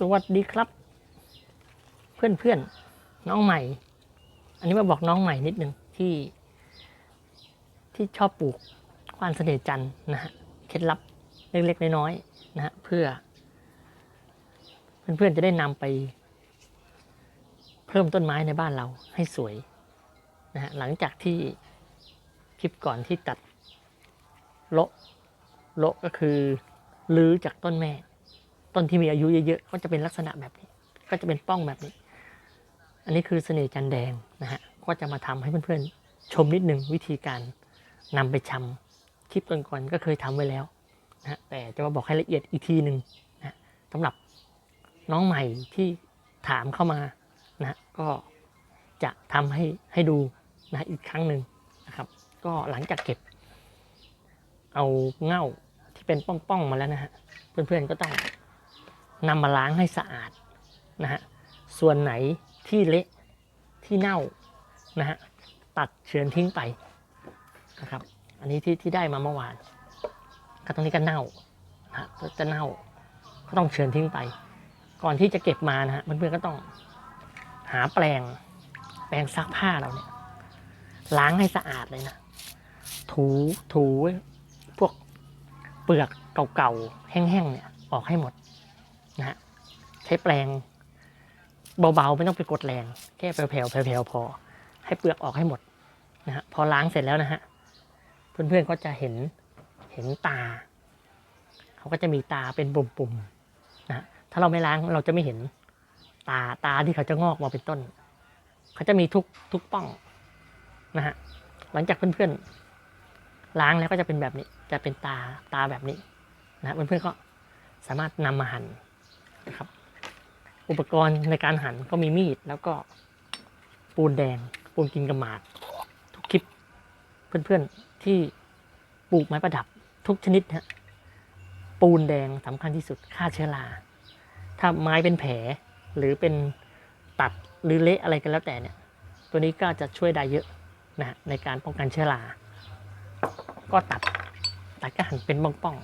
สวัสดีครับ เพื่อนเพื่อนน้องใหม่ อันนี้มาบอกน้องใหม่นิดนึงที่ ที่ชอบปลูกควานเสน่ห์จันนะฮะเคล็ดลับเล็กๆน้อยๆนะฮะเพื่อ เพื่อนๆจะได้นำไป เพิ่มต้นไม้ในบ้านเราให้สวยนะฮะหลังจากที่คลิปก่อนที่ตัดโละโละก็คือ ลื้อจากต้นแม่ ต้นที่มีอายุเยอะๆก็จะเป็นลักษณะแบบนี้ ก็จะเป็นป้องแบบนี้ อันนี้คือเสน่ห์จันแดงนะฮะก็จะมาทำให้เพื่อนๆ ชมนิดนึงวิธีการนำไปชำคลิปก่อนๆก็เคยทำไว้แล้วนะฮะแต่จะมาบอกให้ละเอียดอีกทีหนึ่งนะสำหรับน้องใหม่ที่ถามเข้ามานะก็จะทำให้ให้ดูนะอีกครั้งหนึ่งนะครับ ก็หลังจากเก็บ เอาเง่าที่เป็นป้องๆมาแล้วนะฮะเพื่อนๆก็ต้อง นำมาล้างให้สะอาดนะฮะส่วนไหนที่เละที่เน่านะฮะตัดเฉือนทิ้งไปนะครับ อันนี้ที่ที่ได้มาเมื่อวานก็ตรงนี้ก็เน่านะฮะจะเน่าก็ต้องเฉือนทิ้งไป ก่อนที่จะเก็บมานะฮะเพื่อนๆก็ต้องหาแปรงแปรงซักผ้าเราเนี่ยล้างให้สะอาดเลยนะ ถูถูพวกเปลือกเก่าๆแห้งๆเนี่ยออกให้หมด นะฮะใช้แปรงเบาๆ ไม่ต้องไปกดแรง แค่แผ่วๆแผ่วๆพอ ให้เปลือกออกให้หมดนะฮะพอล้างเสร็จแล้วนะฮะเพื่อนๆก็จะเห็นเห็นตา เขาก็จะมีตาเป็นปุ่มๆนะฮะถ้าเราไม่ล้างเราจะไม่เห็นตาตาที่เขาจะงอกมาเป็นต้น เขาจะมีทุกทุกป้องนะฮะหลังจากเพื่อนๆล้างแล้วก็จะเป็นแบบนี้ จะเป็นตาตาแบบนี้นะฮะเพื่อนๆก็สามารถนำมาหั่น นะครับ อุปกรณ์ในการหั่นก็มีมีดแล้วก็ปูนแดง ปูนกินกระหมาดทุกคลิปเพื่อนๆที่ปลูกไม้ประดับทุกชนิดฮะปูนแดงสำคัญที่สุดฆ่าเชื้อราถ้าไม้เป็นแผลหรือเป็นตัดหรือเละอะไรกันแล้วแต่เนี่ย ตัวนี้ก็จะช่วยได้เยอะนะฮะในการป้องกันเชื้อรา ก็ตัด ตัดก็หั่นเป็นป้อง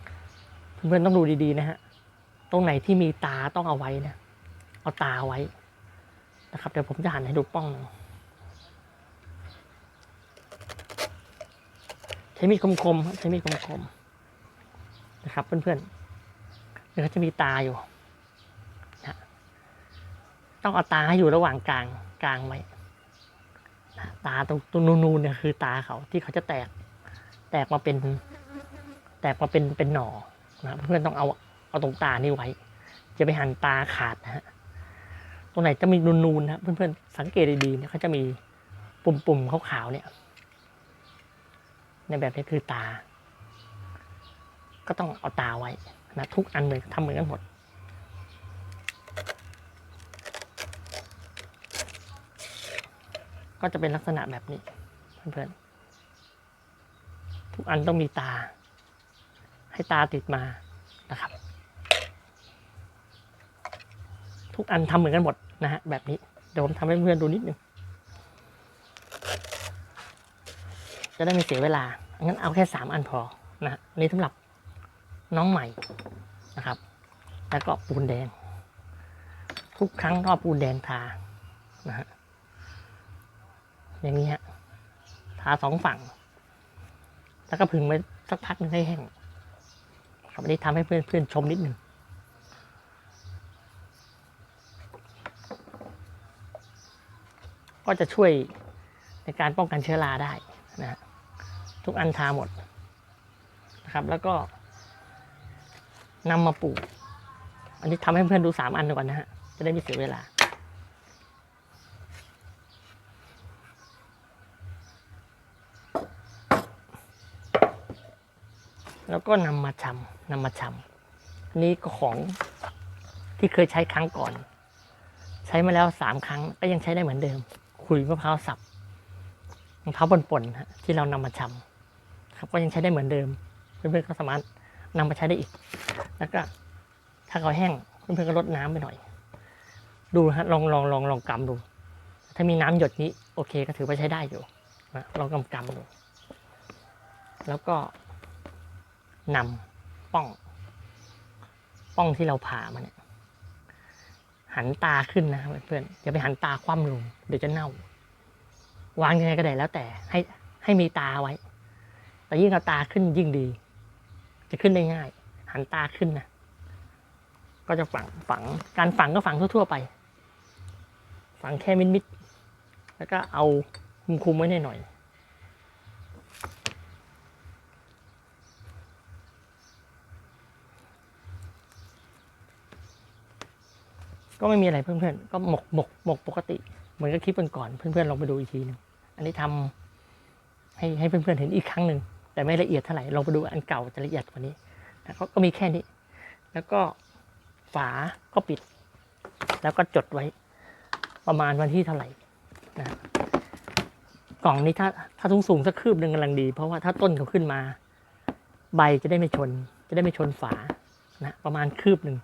ๆ เพื่อนๆต้องดูดีๆนะฮะ ตรงไหนที่มีตาต้องเอาไว้นะ เอาตาไว้นะครับ เดี๋ยวผมจะหันให้ดูป้อง ใช้มีดคมๆฮะใช้มีดคมๆ นะครับเพื่อนๆเดี๋ยวเขาจะมีตาอยู่นะต้องเอาตาให้อยู่ระหว่างกลางกลางไว้นะตาตรงตรงนูนๆเนี่ยคือตาเขาที่เขาจะแตก แตกมาเป็น แตกมาเป็นเป็นหน่อนะเพื่อนๆต้องเอา เอาตรงตานี่ไว้จะไปหันตาขาดนะฮะตรงไหนจะมีนูนๆนะเพื่อนๆสังเกตดีๆเนี่ยเขาจะมีปุ่มๆขาวๆเนี่ย ในแบบนี้คือตา ก็ต้องเอาตาไว้นะทุกอันเลยทำเหมือนกันหมดก็จะเป็นลักษณะแบบนี้เพื่อนๆทุกอันต้องมีตา ให้ตาติดมานะครับ ทุกอันทำเหมือนกันหมดนะฮะแบบนี้เดี๋ยวผมทำให้เพื่อนดูนิดนึงจะได้ไม่เสียเวลา งั้นเอาแค่สามอันพอนะฮะนนี้สำหรับน้องใหม่นะครับ แล้วก็ปูนแดง ทุกครั้งก็เอาปูนแดงทานะฮะอย่างนี้ฮะทาสองฝั่ง แล้วก็ผึ่งไว้สักพักนึงให้แห้งครับอันนี้ทำให้เพื่อนเพื่อนชมนิดหนึ่ง ก็จะช่วยในการป้องกันเชื้อราได้นะฮะทุกอันทาหมดนะครับ แล้วก็นำมาปลูก อันนี้ทำให้เพื่อนดูสามอันก่อนนะฮะ จะได้ไม่เสียเวลา แล้วก็นำมาชำนำมาชำอันนี้ก็ของที่เคยใช้ครั้งก่อน ใช้มาแล้วสามครั้งก็ยังใช้ได้เหมือนเดิม คุยมะพร้าวสับมะพร้าวป่นๆที่เรานำมาชำครับก็ยังใช้ได้เหมือนเดิม เพื่อนๆก็สามารถนำมาใช้ได้อีก แล้วก็ถ้าเขาแห้งเพื่อนๆก็ลดน้ำไปหน่อย ดูฮะลองลองลองลองกำดู ถ้ามีน้ำหยดนี้โอเคก็ถือว่าใช้ได้อยู่นะลองกำกำดู แล้วก็นำป้อง ป้องที่เราผ่ามาเนี่ย หันตาขึ้นนะเพื่อนอย่าไปหันตาคว่ำลงเดี๋ยวจะเน่า วางยังไงก็ได้แล้วแต่ให้ให้มีตาไว้ แต่ยิ่งเอาตาขึ้นยิ่งดี จะขึ้นได้ง่าย หันตาขึ้นนะก็จะฝังฝังการฝังก็ฝังทั่วๆไป ฝังแค่มิดๆแล้วก็เอาคุมคุมๆไว้หน่อย ก็ไม่มีอะไรเพื่อนๆ ก็หมกหมกหมกปกติ เหมือนกับคลิปก่อนๆเพื่อนๆลองไปดูอีกทีหนึงอันนี้ทำให้ให้เพื่อนๆเห็นอีกครั้งหนึ่งแต่ไม่ละเอียดเท่าไหร่ลองไปดูอันเก่าจะละเอียดกว่านี้นะก็ก็มีแค่นี้ แล้วก็ฝาก็ปิด แล้วก็จดไว้ประมาณวันที่เท่าไหร่นะกล่องนี้ถ้าถ้าสูงสูงสักคืบหนึ่งกำลังดี เพราะว่าถ้าต้นเขาขึ้นมา ใบจะได้ไม่ชน จะได้ไม่ชนฝานะประมาณคืบหนึ่ง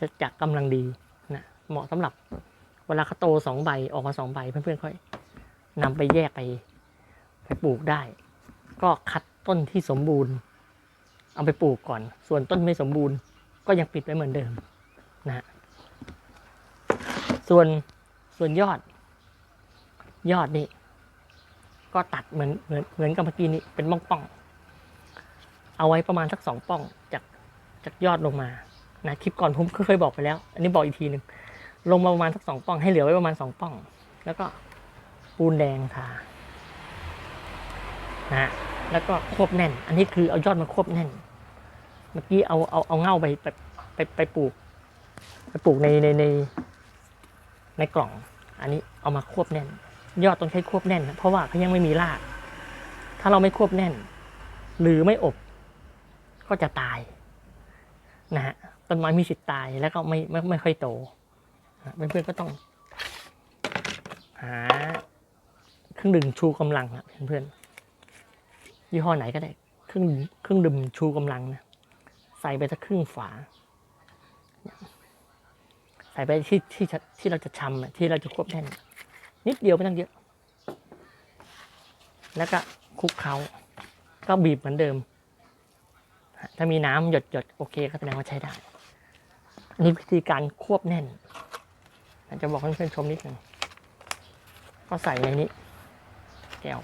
จะจักกำลังดีนะเหมาะสำหรับเวลาเขาโตสองใบออกมาสองใบเพื่อนๆค่อยนำไปแยกไปไปปลูกได้ ก็คัดต้นที่สมบูรณ์ เอาไปปลูกก่อน ส่วนต้นไม่สมบูรณ์ ก็ยังปิดไว้เหมือนเดิมนะฮะส่วนส่วนยอด ยอดนี่ก็ตัดเหมือนเหมือนเหมือนกับเมื่อกี้นี้เป็นป้องป้องเอาไว้ประมาณสักสองป้องจากจากยอดลงมา นะคลิปก่อนผมเคยบอกไปแล้ว อันนี้บอกอีกทีหนึ่งลงมาประมาณสักสองป้องให้เหลือไว้ประมาณสองป้อง แล้วก็ปูนแดงทานะฮะแล้วก็ควบแน่น อันนี้คือเอายอดมาควบแน่น เมื่อกี้เอาเอาเอาเง่าไปไปไปไปปลูก ไปปลูกในในในในกล่อง อันนี้เอามาควบแน่น ยอดต้องใช้ควบแน่น เพราะว่าเขายังไม่มีราก ถ้าเราไม่ควบแน่น หรือไม่อบ ก็จะตาย นะฮะต้นไม้มีสิทธิ์ตายแล้วก็ไม่ไม่ไม่ค่อยโตเพื่อนๆก็ต้อง หาเครื่องดื่มชูกำลังอะเพื่อนๆยี่ห้อไหนก็ได้เครื่องเครื่องดื่มชูกำลังนะใส่ไปสักครึ่งฝา ใส่ไปที่ที่ที่เราจะชำอะที่เราจะควบแน่น นิดเดียวไม่ต้องเยอะ แล้วก็คลุกเขาก็บีบเหมือนเดิม ถ้ามีน้ำหยดหยดโอเคก็แสดงว่าใช้ได้นนี้วิธีการควบแน่นอาจจะบอกเพื่อนๆชมนิดหนึ่งก็ใส่ในนี้ แก้ว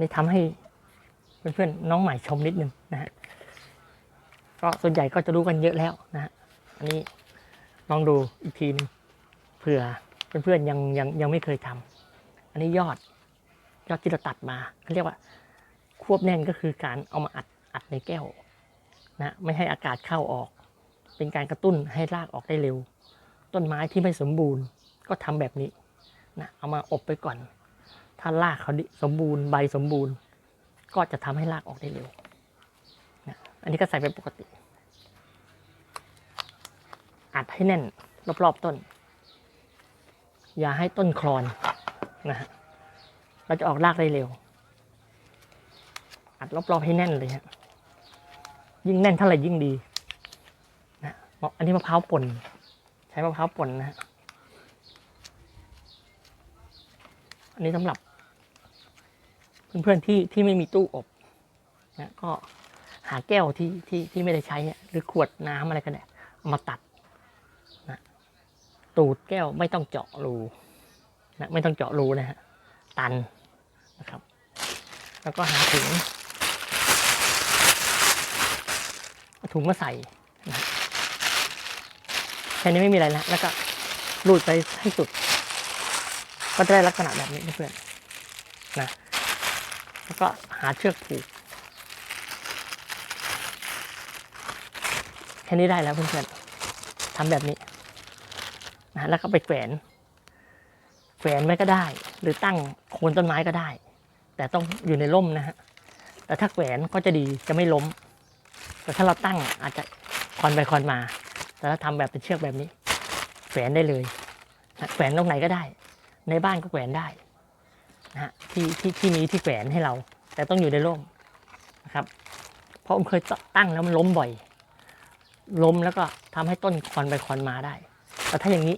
นี่ทำให้เพื่อนๆน้องใหม่ชมนิดหนึ่งนะฮะก็ส่วนใหญ่ก็จะรู้กันเยอะแล้วนะฮะอันนี้ลองดูอีกทีหนึงเผื่อ เพื่อนๆยังยังยังไม่เคยทำอันนี้ยอดยอดที่เราตัดมาเขาเรียกว่า ควบแน่นก็คือการเอามาอัดอัดในแก้วนะไม่ให้อากาศเข้าออก เป็นการกระตุ้นให้รากออกได้เร็ว ต้นไม้ที่ไม่สมบูรณ์ก็ทำแบบนี้นะเอามาอบไปก่อน ถ้ารากเขาดิสมบูรณ์ใบสมบูรณ์ ก็จะทำให้รากออกได้เร็วนะอันนี้ก็ใส่ไปปกติ อัดให้แน่นรอบๆต้น อย่าให้ต้นคลอนนะฮะเราจะออกรากได้เร็ว อัดรอบๆให้แน่นเลยฮะยิ่งแน่นเท่าไหร่ยิ่งดีนะอันนี้มะพร้าวป่น ใช้มะพร้าวป่นนะฮะอันนี้สำหรับ เพื่อนๆที่ที่ไม่มีตู้อบนะก็หาแก้วที่ที่ที่ไม่ได้ใช้อะหรือขวดน้ำอะไรก็ได้เอามาตัด ตูดแก้วไม่ต้องเจาะรูนะไม่ต้องเจาะรูนะฮะตันนะครับ แล้วก็หาถุงถุงมาใส่นะแค่นี้ไม่มีอะไรแล้วแล้วก็รูดไปให้สุด ก็จะได้ลักษณะแบบนี้เพื่อนนะแล้วก็หาเชือกผูกแค่นี้ได้แล้วเพื่อนๆทำแบบนี้ นะแล้วก็ไปแขวนแขวนไว้ก็ได้ หรือตั้งโคนต้นไม้ก็ได้ แต่ต้องอยู่ในร่มนะฮะแต่ถ้าแขวนก็จะดีจะไม่ล้ม แต่ถ้าเราตั้งอาจจะคอนไปคอนมา แต่ถ้าทำแบบเป็นเชือกแบบนี้ แขวนได้เลยนะแขวนตรงไหนก็ได้ ในบ้านก็แขวนได้นะฮะที่ที่ที่มีที่แขวนให้เรา แต่ต้องอยู่ในร่มนะครับ เพราะผมเคยตั้งแล้วมันล้มบ่อย ล้มแล้วก็ทำให้ต้นคอนไปคอนมาได้ แต่ถ้าอย่างนี้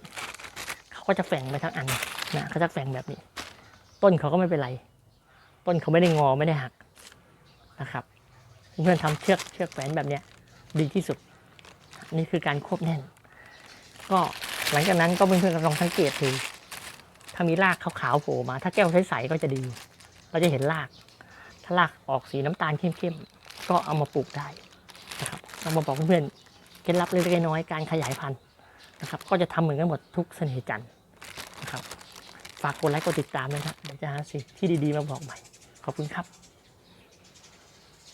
เขาก็จะแฝงไปทั้งอันนะเขาจะแฝงแบบนี้ ต้นเขาก็ไม่เป็นไร ต้นเขาไม่ได้งอไม่ได้หักนะครับเพื่อนทำเชือกเชือกแขวนแบบเนี้ยดีที่สุด นี่คือการควบแน่น ก็หลังจากนั้นก็เพื่อนๆก็ลองสังเกตดูถ้ามีรากขาวๆโผล่มา ถ้าแก้วใสๆก็จะดี เราจะเห็นราก ถ้ารากออกสีน้ำตาลเข้มๆก็เอามาปลูกได้นะครับเรามาบอกเพื่อนๆเคล็ดลับเล็กๆน้อยๆการขยายพันธุ์ นะครับ ก็จะทำเหมือนกันหมดทุกเสน่ห์จันทร์นะครับ ฝากกดไลค์กดติดตามนะครับเดี๋ยวจะหาสิ่งที่ดีๆมาบอกใหม่ ขอบคุณครับ